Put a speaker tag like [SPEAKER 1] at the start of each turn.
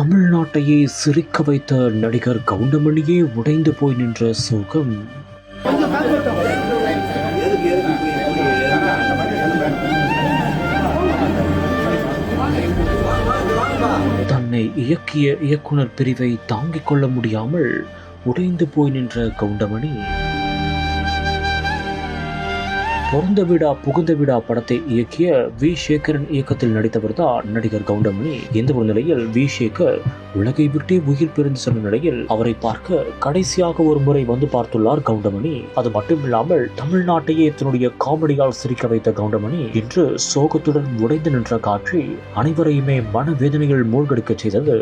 [SPEAKER 1] தமிழ்நாட்டையே சிரிக்க வைத்த நடிகர் கவுண்டமணியே உடைந்து போய் நின்ற சோகம். தன்னை இயக்கிய இயக்குனர் பிரிவை தாங்கிக் கொள்ள முடியாமல் உடைந்து போய் நின்ற கவுண்டமணி. பொருந்த விடா புகுந்த விடா படத்தை இயக்கிய வி. சேகரன் இயக்கத்தில் நடித்தவர் தான் நடிகர் கவுண்டமணி. இந்த ஒரு நிலையில் வி. சேகர் உலகை விட்டே உயிர் பிரிந்து சென்ற நிலையில் அவரை பார்க்க கடைசியாக ஒரு முறை வந்து பார்த்துள்ளார் கவுண்டமணி. அது மட்டுமில்லாமல் தமிழ்நாட்டையே தன்னுடைய காமெடியால் சிரிக்க வைத்த கவுண்டமணி இன்று சோகத்துடன் உடைந்து நின்ற காட்சி அனைவரையுமே மனவேதனையில் மூழ்கடிக்கச் செய்தது.